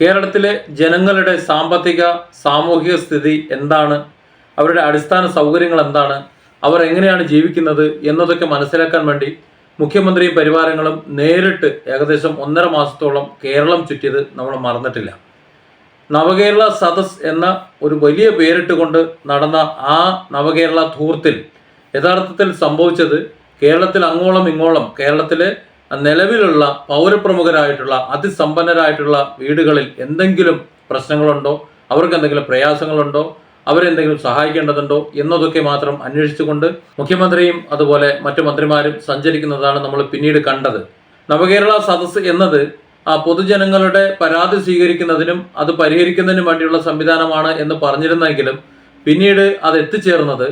കേരളത്തിലെ ജനങ്ങളുടെ സാമ്പത്തിക സാമൂഹിക സ്ഥിതി എന്താണ്? അവരുടെ അടിസ്ഥാന സൗകര്യങ്ങൾ എന്താണ്? അവർ എങ്ങനെയാണ് ജീവിക്കുന്നത് എന്നതൊക്കെ മനസ്സിലാക്കാൻ വേണ്ടി മുഖ്യമന്ത്രിയും പരിവാരങ്ങളും നേരിട്ട് ഏകദേശം ഒന്നര മാസത്തോളം കേരളം ചുറ്റിയത് നമ്മൾ മറന്നിട്ടില്ല. നവകേരള സദസ് എന്ന ഒരു വലിയ പേരിട്ടുകൊണ്ട് നടന്ന ആ നവകേരള ധൂർത്തിൽ യഥാർത്ഥത്തിൽ സംഭവിച്ചത് കേരളത്തിൽ അങ്ങോളം ഇങ്ങോളം കേരളത്തിലെ നിലവിലുള്ള പൗരപ്രമുഖരായിട്ടുള്ള അതിസമ്പന്നരായിട്ടുള്ള വീടുകളിൽ എന്തെങ്കിലും പ്രശ്നങ്ങളുണ്ടോ? അവർക്ക് എന്തെങ്കിലും പ്രയാസങ്ങളുണ്ടോ? അവരെന്തെങ്കിലും സഹായിക്കേണ്ടതുണ്ടോ? എന്നതൊക്കെ മാത്രം അന്വേഷിച്ചുകൊണ്ട് മുഖ്യമന്ത്രിയും അതുപോലെ മറ്റു മന്ത്രിമാരും സഞ്ചരിക്കുന്നതാണ് നമ്മൾ പിന്നീട് കണ്ടത്. നവകേരള സദസ്സ് എന്നത് ആ പൊതുജനങ്ങളുടെ പരാതി സ്വീകരിക്കുന്നതിനും അത് പരിഹരിക്കുന്നതിനും വേണ്ടിയുള്ള സംവിധാനമാണ് എന്ന് പറഞ്ഞിരുന്നെങ്കിലും പിന്നീട് അത് എത്തിച്ചേർന്നത്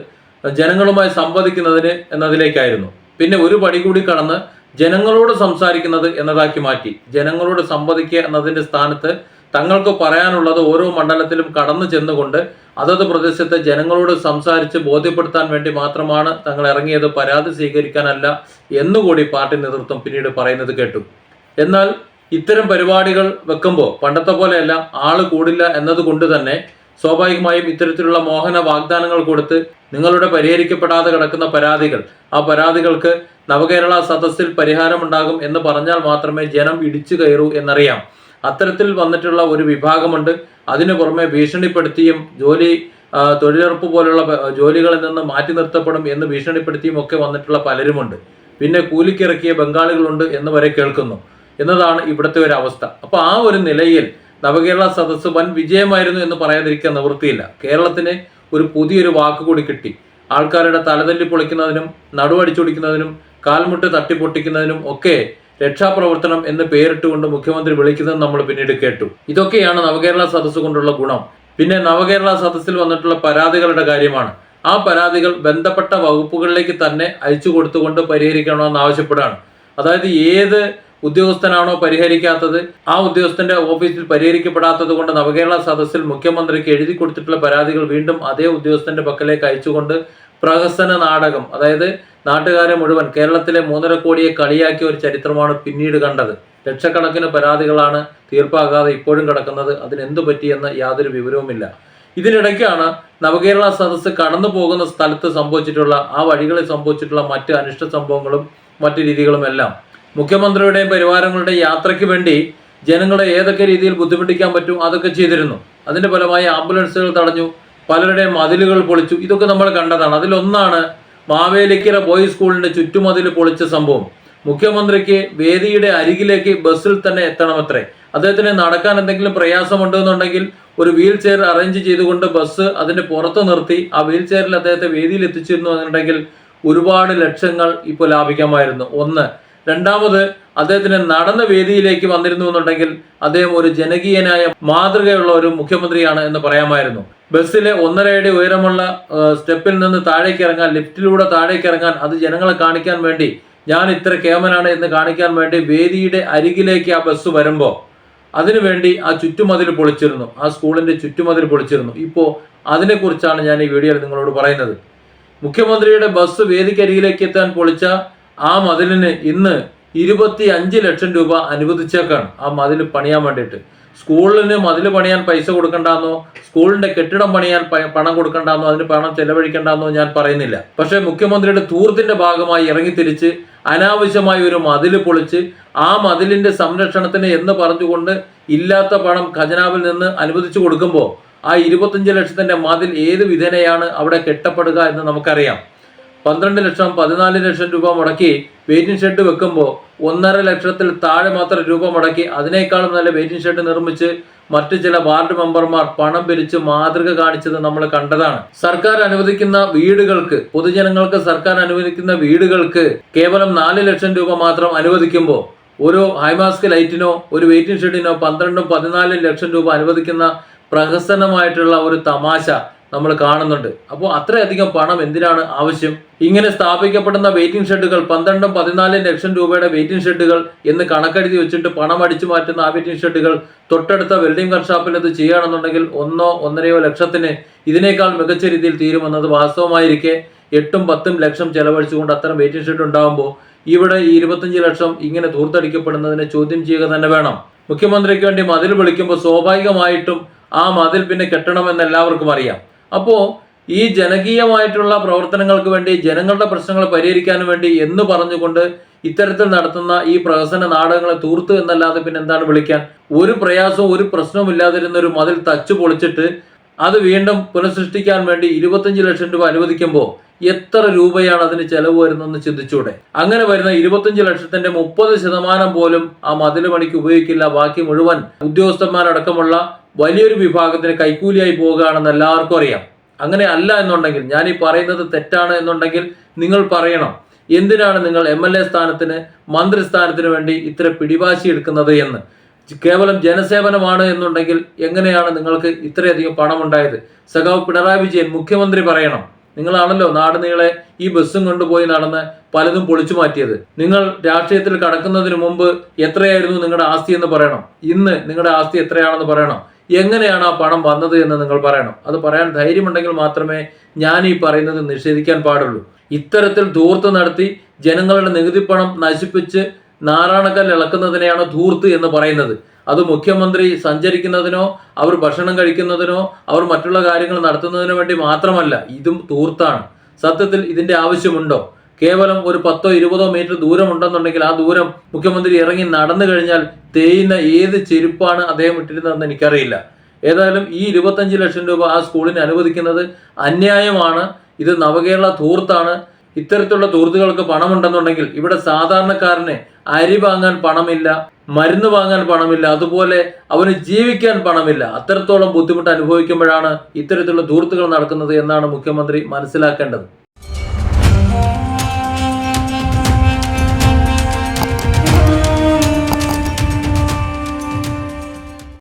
ജനങ്ങളുമായി സംവദിക്കുന്നതിന് എന്നതിലേക്കായിരുന്നു. പിന്നെ ഒരു പടി കൂടി കടന്ന് ജനങ്ങളോട് സംസാരിക്കുന്നത് എന്നതാക്കി മാറ്റി. ജനങ്ങളോട് സംവദിക്കുക എന്നതിന്റെ സ്ഥാനത്ത് തങ്ങൾക്ക് പറയാനുള്ളത് ഓരോ മണ്ഡലത്തിലും കടന്നു ചെന്നുകൊണ്ട് അതത് പ്രദേശത്തെ ജനങ്ങളോട് സംസാരിച്ച് ബോധ്യപ്പെടുത്താൻ വേണ്ടി മാത്രമാണ് തങ്ങൾ ഇറങ്ങിയത് പരാതി സ്വീകരിക്കാനല്ല എന്നുകൂടി പാർട്ടി നേതൃത്വം പിന്നീട് പറയുന്നത് കേട്ടു. എന്നാൽ ഇത്തരം പരിപാടികൾ വെക്കുമ്പോൾ പണ്ടത്തെ പോലെയല്ല ആൾ കൂടില്ല എന്നതുകൊണ്ട് തന്നെ സ്വാഭാവികമായും ഇത്തരത്തിലുള്ള മോഹന വാഗ്ദാനങ്ങൾ കൊടുത്ത് നിങ്ങളുടെ പരിഹരിക്കപ്പെടാതെ കിടക്കുന്ന പരാതികൾ ആ പരാതികൾക്ക് നവകേരള സദസ്സിൽ പരിഹാരമുണ്ടാകും എന്ന് പറഞ്ഞാൽ മാത്രമേ ജനം ഇടിച്ചു കയറൂ എന്നറിയാം. അത്തരത്തിൽ വന്നിട്ടുള്ള ഒരു വിഭാഗമുണ്ട്. അതിനു പുറമെ ഭീഷണിപ്പെടുത്തിയും ജോലി തൊഴിലുറപ്പ് പോലുള്ള ജോലികളിൽ നിന്ന് മാറ്റി നിർത്തപ്പെടും എന്ന് ഭീഷണിപ്പെടുത്തിയും ഒക്കെ വന്നിട്ടുള്ള പലരുമുണ്ട്. പിന്നെ കൂലിക്കിറക്കിയ ബംഗാളികളുണ്ട് എന്ന് വരെ കേൾക്കുന്നു. എന്നതാണ് ഇവിടുത്തെ ഒരു അവസ്ഥ. അപ്പോൾ ആ ഒരു നിലയിൽ നവകേരള സദസ്സ് വൻ വിജയമായിരുന്നു എന്ന് പറയാതിരിക്കാൻ നിവൃത്തിയില്ല. കേരളത്തിന് ഒരു പുതിയൊരു വാക്ക് കൂടി കിട്ടി. ആൾക്കാരുടെ തലതല്ലി പൊളിക്കുന്നതിനും നടുവടിച്ചൊടിക്കുന്നതിനും കാൽമുട്ട് തട്ടിപ്പൊട്ടിക്കുന്നതിനും ഒക്കെ രക്ഷാപ്രവർത്തനം എന്ന് പേരിട്ടുകൊണ്ട് മുഖ്യമന്ത്രി വിളിക്കുന്നത് നമ്മൾ പിന്നീട് കേട്ടു. ഇതൊക്കെയാണ് നവകേരള സദസ്സ് കൊണ്ടുള്ള ഗുണം. പിന്നെ നവകേരള സദസ്സിൽ വന്നിട്ടുള്ള പരാതികളുടെ കാര്യമാണ്. ആ പരാതികൾ ബന്ധപ്പെട്ട വകുപ്പുകളിലേക്ക് തന്നെ അയച്ചു കൊടുത്തുകൊണ്ട് പരിഹരിക്കണമെന്ന് ആവശ്യപ്പെടുകയാണ്. അതായത് ഏത് ഉദ്യോഗസ്ഥനാണോ പരിഹരിക്കാത്തത്? ആ ഉദ്യോഗസ്ഥന്റെ ഓഫീസിൽ പരിഹരിക്കപ്പെടാത്തത് കൊണ്ട് നവകേരള സദസ്സിൽ മുഖ്യമന്ത്രിക്ക് എഴുതി കൊടുത്തിട്ടുള്ള പരാതികൾ വീണ്ടും അതേ ഉദ്യോഗസ്ഥന്റെ പക്കലേക്ക് അയച്ചുകൊണ്ട് പ്രഹസന നാടകം അതായത് നാട്ടുകാരെ മുഴുവൻ കേരളത്തിലെ മൂന്നര കോടിയെ കളിയാക്കിയ ഒരു ചരിത്രമാണ് പിന്നീട് കണ്ടത്. ലക്ഷക്കണക്കിന് പരാതികളാണ് തീർപ്പാകാതെ ഇപ്പോഴും കിടക്കുന്നത്. അതിനെന്തു പറ്റിയെന്ന് യാതൊരു വിവരവുമില്ല. ഇതിനിടയ്ക്കാണ് നവകേരള സദസ്സ് കടന്നു പോകുന്ന സ്ഥലത്ത് സംഭവിച്ചിട്ടുള്ള ആ വഴികളിൽ സംഭവിച്ചിട്ടുള്ള മറ്റ് അനിഷ്ട സംഭവങ്ങളും മറ്റു രീതികളും എല്ലാം മുഖ്യമന്ത്രിയുടെയും പരിവാരങ്ങളുടെ യാത്രയ്ക്ക് വേണ്ടി ജനങ്ങളെ ഏതൊക്കെ രീതിയിൽ ബുദ്ധിമുട്ടിക്കാൻ പറ്റും അതൊക്കെ ചെയ്തിരുന്നു. അതിന്റെ ഫലമായി ആംബുലൻസുകൾ തടഞ്ഞു പലരുടെയും മതിലുകൾ പൊളിച്ചു. ഇതൊക്കെ നമ്മൾ കണ്ടതാണ്. അതിലൊന്നാണ് മാവേലിക്കര ബോയ്സ് സ്കൂളിന്റെ ചുറ്റുമതിൽ പൊളിച്ച സംഭവം. മുഖ്യമന്ത്രിക്ക് വേദിയുടെ അരികിലേക്ക് ബസ്സിൽ തന്നെ എത്തണമത്രേ. അദ്ദേഹത്തിന് നടക്കാൻ എന്തെങ്കിലും പ്രയാസമുണ്ടെന്നുണ്ടെങ്കിൽ ഒരു വീൽ ചെയർ അറേഞ്ച് ചെയ്തുകൊണ്ട് ബസ് അതിന്റെ പുറത്ത് നിർത്തി ആ വീൽ ചെയറിൽ അദ്ദേഹത്തെ വേദിയിൽ എത്തിച്ചിരുന്നു എന്നുണ്ടെങ്കിൽ ഒരുപാട് ലക്ഷങ്ങൾ ഇപ്പോൾ ലാഭിക്കാമായിരുന്നു. ഒന്ന് രണ്ടാമത് അദ്ദേഹത്തിന് നടന്ന വേദിയിലേക്ക് വന്നിരുന്നു എന്നുണ്ടെങ്കിൽ അദ്ദേഹം ഒരു ജനകീയനായ മാതൃകയുള്ള ഒരു മുഖ്യമന്ത്രിയാണ് എന്ന് പറയാമായിരുന്നു. ബസ്സിലെ ഒന്നര അടി ഉയരമുള്ള സ്റ്റെപ്പിൽ നിന്ന് താഴേക്ക് ഇറങ്ങാൻ ലിഫ്റ്റിലൂടെ താഴേക്ക് ഇറങ്ങാൻ അത് ജനങ്ങളെ കാണിക്കാൻ വേണ്ടി ഞാൻ ഇത്ര കേമനാണ് എന്ന് കാണിക്കാൻ വേണ്ടി വേദിയുടെ അരികിലേക്ക് ആ ബസ് വരുമ്പോൾ അതിനുവേണ്ടി ആ ചുറ്റുമതിൽ പൊളിച്ചിരുന്നു. ആ സ്കൂളിന്റെ ചുറ്റുമതിൽ പൊളിച്ചിരുന്നു. ഇപ്പോൾ അതിനെക്കുറിച്ചാണ് ഞാൻ ഈ വീഡിയോയിൽ നിങ്ങളോട് പറയുന്നത്. മുഖ്യമന്ത്രിയുടെ ബസ് വേദിക്കരികിലേക്ക് എത്താൻ പൊളിച്ച ആ മതിലിന് ഇന്ന് ഇരുപത്തി അഞ്ച് ലക്ഷം രൂപ അനുവദിച്ചേക്കാണ് ആ മതിൽ പണിയാൻ വേണ്ടിയിട്ട്. സ്കൂളിന് മതിൽ പണിയാൻ പൈസ കൊടുക്കണ്ടെന്നോ സ്കൂളിന്റെ കെട്ടിടം പണിയാൻ പണം കൊടുക്കണ്ടെന്നോ അതിന് പണം ചെലവഴിക്കണ്ടെന്നോ ഞാൻ പറയുന്നില്ല. പക്ഷേ മുഖ്യമന്ത്രിയുടെ തൂർത്തിന്റെ ഭാഗമായി ഇറങ്ങിത്തിരിച്ച് അനാവശ്യമായ ഒരു മതിൽ പൊളിച്ച് ആ മതിലിന്റെ സംരക്ഷണത്തിന് എന്ന് പറഞ്ഞുകൊണ്ട് ഇല്ലാത്ത പണം ഖജനാവിൽ നിന്ന് അനുവദിച്ചു കൊടുക്കുമ്പോൾ ആ ഇരുപത്തഞ്ച് ലക്ഷത്തിന്റെ മതിൽ ഏത് വിധേനയാണ് അവിടെ കെട്ടപ്പെടുക എന്ന് നമുക്കറിയാം. പന്ത്രണ്ട് ലക്ഷം പതിനാല് ലക്ഷം രൂപ മുടക്കി വെയിറ്റിംഗ് ഷെഡ് വെക്കുമ്പോൾ ഒന്നര ലക്ഷത്തിൽ താഴെ മാത്രം രൂപ മുടക്കി അതിനേക്കാളും നല്ല വെയിറ്റിംഗ് ഷെഡ് നിർമ്മിച്ച് മറ്റു ചില വാർഡ് മെമ്പർമാർ പണം പിരിച്ച് മാതൃക കാണിച്ചത് നമ്മൾ കണ്ടതാണ്. സർക്കാർ അനുവദിക്കുന്ന വീടുകൾക്ക് പൊതുജനങ്ങൾക്ക് സർക്കാർ അനുവദിക്കുന്ന വീടുകൾക്ക് കേവലം നാല് ലക്ഷം രൂപ മാത്രം അനുവദിക്കുമ്പോൾ ഒരു ഹൈമാസ്ക് ലൈറ്റിനോ ഒരു വെയിറ്റിംഗ് ഷെഡിനോ പന്ത്രണ്ടും പതിനാലും ലക്ഷം രൂപ അനുവദിക്കുന്ന പ്രഹസനമായിട്ടുള്ള ഒരു തമാശ നമ്മൾ കാണുന്നുണ്ട്. അപ്പോൾ അത്രയധികം പണം എന്തിനാണ് ആവശ്യം? ഇങ്ങനെ സ്ഥാപിക്കപ്പെടുന്ന വെയിറ്റിംഗ് ഷെഡുകൾ പന്ത്രണ്ടും പതിനാലും ലക്ഷം രൂപയുടെ വെയിറ്റിംഗ് ഷെഡുകൾ എന്ന് കണക്കെഴുതി വെച്ചിട്ട് പണം അടിച്ചു മാറ്റുന്ന ആ വെയിറ്റിംഗ് ഷെഡുകൾ തൊട്ടടുത്ത വെൽഡിംഗ് വർക്ക്ഷോപ്പിൽ അത് ചെയ്യുകയാണെന്നുണ്ടെങ്കിൽ ഒന്നോ ഒന്നരയോ ലക്ഷത്തിന് ഇതിനേക്കാൾ മികച്ച രീതിയിൽ തീരുമെന്നത് വാസ്തവമായിരിക്കെ എട്ടും പത്തും ലക്ഷം ചെലവഴിച്ചുകൊണ്ട് അത്തരം വെയിറ്റിംഗ് ഷെഡ് ഉണ്ടാകുമ്പോൾ ഇവിടെ ഈ ഇരുപത്തഞ്ച് ലക്ഷം ഇങ്ങനെ ധൂർത്തടിക്കപ്പെടുന്നതിനെ ചോദ്യം ചെയ്യുക തന്നെ വേണം. മുഖ്യമന്ത്രിക്ക് വേണ്ടി മതിൽ വിളിക്കുമ്പോൾ സ്വാഭാവികമായിട്ടും ആ മതിൽ പിന്നെ കെട്ടണമെന്ന് എല്ലാവർക്കും അറിയാം. അപ്പോൾ ഈ ജനകീയമായിട്ടുള്ള പ്രവർത്തനങ്ങൾക്ക് വേണ്ടി ജനങ്ങളുടെ പ്രശ്നങ്ങൾ പരിഹരിക്കാനും വേണ്ടി എന്ന് പറഞ്ഞുകൊണ്ട് ഇത്തരത്തിൽ നടത്തുന്ന ഈ പ്രഹസന നാടകങ്ങളെ തൂർത്ത് എന്നല്ലാതെ പിന്നെ എന്താണ് വിളിക്കാൻ? ഒരു പ്രയാസവും ഒരു പ്രശ്നവും ഇല്ലാതിരുന്ന ഒരു മതിൽ തച്ചു പൊളിച്ചിട്ട് അത് വീണ്ടും പുനഃസൃഷ്ടിക്കാൻ വേണ്ടി ഇരുപത്തഞ്ച് ലക്ഷം രൂപ അനുവദിക്കുമ്പോൾ എത്ര രൂപയാണ് അതിന് ചെലവ് വരുന്നതെന്ന് ചിന്തിച്ചൂടെ? അങ്ങനെ വരുന്ന ഇരുപത്തഞ്ച് ലക്ഷത്തിന്റെ മുപ്പത് ശതമാനം പോലും ആ മതിൽ പണിക്ക് ഉപയോഗിക്കില്ല. ബാക്കി മുഴുവൻ ഉദ്യോഗസ്ഥന്മാരടക്കമുള്ള വലിയൊരു വിഭാഗത്തിന് കൈക്കൂലിയായി പോവുകയാണെന്ന് എല്ലാവർക്കും അറിയാം. അങ്ങനെ അല്ല എന്നുണ്ടെങ്കിൽ ഞാൻ ഈ പറയുന്നത് തെറ്റാണ് എന്നുണ്ടെങ്കിൽ നിങ്ങൾ പറയണം എന്തിനാണ് നിങ്ങൾ എം എൽ എ സ്ഥാനത്തിന് മന്ത്രിസ്ഥാനത്തിന് വേണ്ടി ഇത്ര പിടിവാശി എടുക്കുന്നത് എന്ന്? കേവലം ജനസേവനമാണ് എന്നുണ്ടെങ്കിൽ എങ്ങനെയാണ് നിങ്ങൾക്ക് ഇത്രയധികം പണം ഉണ്ടായത് സഖാവ് പിണറായി വിജയൻ മുഖ്യമന്ത്രി പറയണം നിങ്ങളാണല്ലോ നാട് നീളെ ഈ ബസ്സും കൊണ്ടുപോയി നടന്ന് പലതും പൊളിച്ചു മാറ്റിയത്. നിങ്ങൾ രാഷ്ട്രീയത്തിൽ കടക്കുന്നതിന് മുമ്പ് എത്രയായിരുന്നു നിങ്ങളുടെ ആസ്തി എന്ന് പറയണം. ഇന്ന് നിങ്ങളുടെ ആസ്തി എത്രയാണെന്ന് പറയണം. എങ്ങനെയാണ് ആ പണം വന്നത് എന്ന് നിങ്ങൾ പറയണം. അത് പറയാൻ ധൈര്യമുണ്ടെങ്കിൽ മാത്രമേ ഞാൻ ഈ പറയുന്നത് നിഷേധിക്കാൻ പാടുള്ളൂ. ഇത്തരത്തിൽ ധൂർത്ത് നടത്തി ജനങ്ങളുടെ നികുതി പണം നശിപ്പിച്ച് നാരായണക്കൽ ഇളക്കുന്നതിനെയാണ് ധൂർത്ത് എന്ന് പറയുന്നത്. അത് മുഖ്യമന്ത്രി സഞ്ചരിക്കുന്നതിനോ അവർ ഭക്ഷണം കഴിക്കുന്നതിനോ അവർ മറ്റുള്ള കാര്യങ്ങൾ നടത്തുന്നതിനോ വേണ്ടി മാത്രമല്ല ഇതും ധൂർത്താണ്. സത്യത്തിൽ ഇതിന്റെ ആവശ്യമുണ്ടോ? കേവലം ഒരു പത്തോ ഇരുപതോ മീറ്റർ ദൂരം ഉണ്ടെന്നുണ്ടെങ്കിൽ ആ ദൂരം മുഖ്യമന്ത്രി ഇറങ്ങി നടന്നു കഴിഞ്ഞാൽ തേയുന്ന ഏത് ചെരുപ്പാണ് അദ്ദേഹം ഇട്ടിരുന്നതെന്ന് എനിക്കറിയില്ല. ഏതായാലും ഈ ഇരുപത്തഞ്ച് ലക്ഷം രൂപ ആ സ്കൂളിന് അനുവദിക്കുന്നത് അന്യായമാണ്. ഇത് നവകേരള ധൂർത്താണ് ഇത്തരത്തിലുള്ള ധൂർത്തുകൾക്ക് പണമുണ്ടെന്നുണ്ടെങ്കിൽ ഇവിടെ സാധാരണക്കാരന് അരി വാങ്ങാൻ പണമില്ല മരുന്ന് വാങ്ങാൻ പണമില്ല അതുപോലെ അവന് ജീവിക്കാൻ പണമില്ല. അത്രത്തോളം ബുദ്ധിമുട്ട് അനുഭവിക്കുമ്പോഴാണ് ഇത്തരത്തിലുള്ള ധൂർത്തുകൾ നടക്കുന്നത് എന്നാണ് മുഖ്യമന്ത്രി മനസ്സിലാക്കേണ്ടത്.